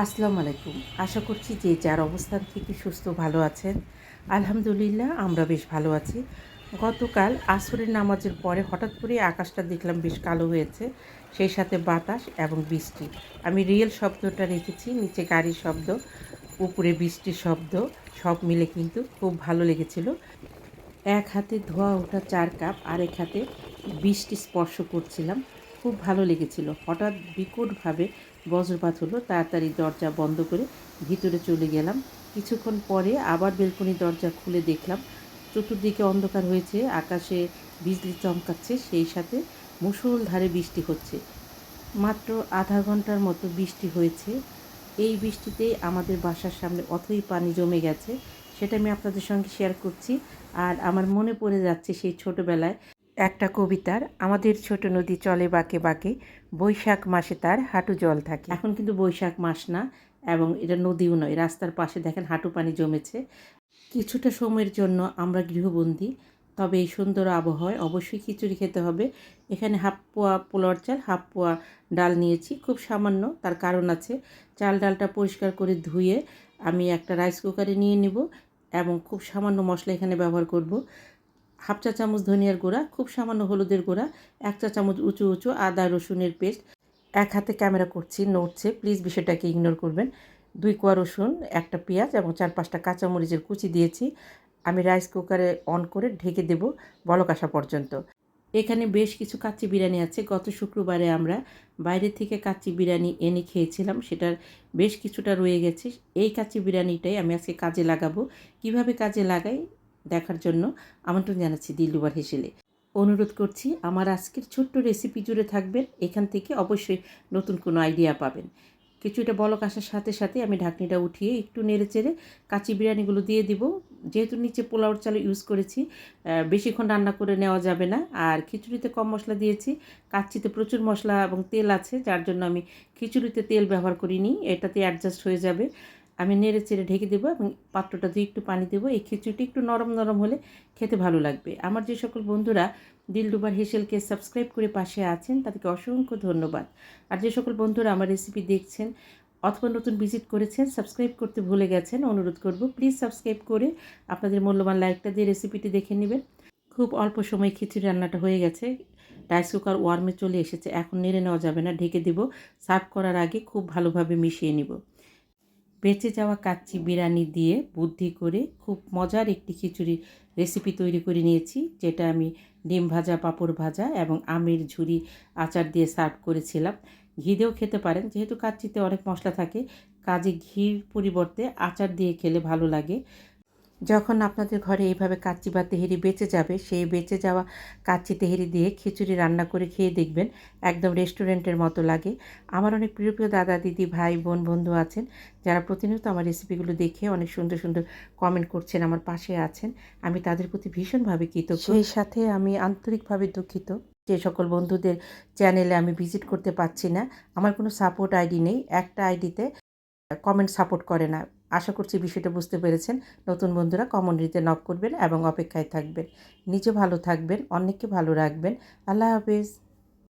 আসসালামু আলাইকুম। আশা করছি যে যার অবস্থান থেকে সুস্থ ভালো আছেন। আলহামদুলিল্লাহ, আমরা বেশ ভালো আছি। গতকাল আসরের নামাজের পরে হঠাৎ করে আকাশটা দেখলাম বেশ কালো হয়েছে, সেই সাথে বাতাস এবং বৃষ্টি। আমি রিয়েল শব্দটা রেখেছি, নিচে গাড়ির শব্দ, উপরে বৃষ্টির শব্দ, সব মিলে কিন্তু খুব ভালো লেগেছিল। এক হাতে ধোয়া ওঠা চার কাপ, আরেক হাতে বৃষ্টি স্পর্শ করছিলাম। খুব ভালো লেগেছিল। হঠাৎ বিকটভাবে বজ্রপাত হলো। তাড়াতাড়ি দরজা বন্ধ করে ভিতরে চলে গেলাম। কিছুক্ষণ পরে আবার বেলকনি দরজা খুলে দেখলাম। চতুর্দিকে অন্ধকার হয়েছে। আকাশে বিজলি চমকাচ্ছে। সেই সাথে মুষলধারে বৃষ্টি হচ্ছে। মাত্র আধা ঘণ্টার মতো বৃষ্টি হয়েছে। এই বৃষ্টিতেই আমাদের বাসার সামনে অথই পানি জমে গেছে। সেটা আমি আপনাদের সঙ্গে শেয়ার করছি। আর আমার মনে পড়ে যাচ্ছে সেই ছোটোবেলায় একটা কবিতার, আমাদের ছোট নদী চলে বাঁকে বাঁকে, বৈশাখ মাসে তার হাঁটু জল থাকে। এখন কিন্তু বৈশাখ মাস না, এবং এটা নদীও নয়, রাস্তার পাশে দেখেন হাঁটু পানি জমেছে। কিছুটা সময়ের জন্য আমরা গৃহবন্দী, তবে এই সুন্দর আবহাওয়ায় অবশ্যই খিচুড়ি খেতে হবে। এখানে হাফ পোয়া পোলার চাল, হাফ পোয়া ডাল নিয়েছি, খুব সামান্য, তার কারণ আছে, চাল ডালটা পরিষ্কার করে ধুয়ে আমি একটা রাইস কুকারে নিয়ে নিব, এবং খুব সামান্য মশলা এখানে ব্যবহার করব। হাফ চা চামচ ধনিয়ার গুঁড়া, খুব সামান্য হলুদের গুঁড়া, এক চা চামচ উঁচু উঁচু আদা রসুনের পেস্ট, এক হাতে ক্যামেরা করছি নড়ছে প্লিজ বিষয়টাকে ইগনোর করবেন। দুই কোয়া রসুন, একটা পেঁয়াজ এবং চার পাঁচটা কাঁচামরিচের কুচি দিয়েছি। আমি রাইস কুকারে অন করে ঢেকে দেব বলক আসা পর্যন্ত। এখানে বেশ কিছু কাচ্চি বিরিয়ানি আছে। গত শুক্রবারে আমরা বাইরে থেকে কাচ্চি বিরিয়ানি এনে খেয়েছিলাম, সেটার বেশ কিছুটা রয়ে গেছে। এই কাচ্চি বিরিয়ানিটাই আমি আজকে কাজে লাগাবো। কীভাবে কাজে লাগাই? দেখার জন্য আমন্ত্রণ জানাচ্ছি দিলুবার হেসেলে। অনুরোধ করছি, আমার আজকের ছোট্ট রেসিপি জুড়ে থাকবেন, এখান থেকে অবশ্যই নতুন কোনো আইডিয়া পাবেন। কিছুটা বলক আসার সাথে সাথে আমি ঢাকনিটা উঠিয়ে একটু নেড়ে চেড়ে কাঁচি বিরিয়ানিগুলো দিয়ে দিব। যেহেতু নিচে পোলাওর চাল ইউজ করেছি বেশিক্ষণ রান্না করে নেওয়া যাবে না। আর খিচুড়িতে কম মশলা দিয়েছি, কাচ্চিতে প্রচুর মশলা এবং তেল আছে, যার জন্য আমি খিচুড়িতে তেল ব্যবহার করিনি, এটাতে অ্যাডজাস্ট হয়ে যাবে। আমি নেড়ে চেড়ে ঢেকে দেবো এবং পাত্রটা দিয়ে একটু পানি দেবো। এই খিচুড়িটি একটু নরম নরম হলে খেতে ভালো লাগবে। আমার যে সকল বন্ধুরা দিলডুবার হেসেলকে সাবস্ক্রাইব করে পাশে আছেন, তাদেরকে অসংখ্য ধন্যবাদ। আর যে সকল বন্ধুরা আমার রেসিপি দেখছেন অথবা নতুন ভিজিট করেছেন সাবস্ক্রাইব করতে ভুলে গেছেন, অনুরোধ করব প্লিজ সাবস্ক্রাইব করে আপনাদের মূল্যবান লাইকটা দিয়ে রেসিপিটি দেখে নেবেন। খুব অল্প সময় খিচুড়ি রান্নাটা হয়ে গেছে। রাইস কুকার ওয়ার্মে চলে এসেছে। এখন নেড়ে নেওয়া যাবে না, ঢেকে দেব। সার্ভ করার আগে খুব ভালোভাবে মিশিয়ে নিব। বেঁচে যাওয়া কাচ্চি বিরিয়ানি দিয়ে বুদ্ধি করে খুব মজার একটি খিচুড়ির রেসিপি তৈরি করে নিয়েছি, যেটা আমি ডিম ভাজা, পাঁপড় ভাজা এবং আমের ঝুরি আচার দিয়ে সার্ভ করেছিলাম। ঘি দিয়েও খেতে পারেন, যেহেতু কাচ্চিতে অনেক মশলা থাকে, কাজে ঘির পরিবর্তে আচার দিয়ে খেলে ভালো লাগে। যখন আপনাদের ঘরে এইভাবে কাচ্চি বা তেহেরি বেঁচে যাবে, সেই বেঁচে যাওয়া কাচ্চি তেহেরি দিয়ে খিচুড়ি রান্না করে খেয়ে দেখবেন, একদম রেস্টুরেন্টের মতো লাগে। আমার অনেক প্রিয় প্রিয় দাদা, দিদি, ভাই, বোন, বন্ধু আছেন, যারা প্রতিনিয়ত আমার রেসিপিগুলো দেখে অনেক সুন্দর সুন্দর কমেন্ট করছেন, আমার পাশে আছেন। আমি তাদের প্রতি ভীষণভাবে কৃতজ্ঞ। সেই সাথে আমি আন্তরিকভাবে দুঃখিত। যে সকল বন্ধুদের চ্যানেলে আমি ভিজিট করতে পারছি না, আমার কোনো সাপোর্ট আইডি নেই। একটা আইডিতে কমেন্ট সাপোর্ট করে না। আশা করছি বিষয়টা বুঝতে পেরেছেন। নতুন বন্ধুরা কমনিটিতে নক করবেন এবং অপেক্ষায় থাকবেন। নিজে ভালো থাকবেন অনেককে ভালো রাখবেন। আল্লাহ হাফেজ।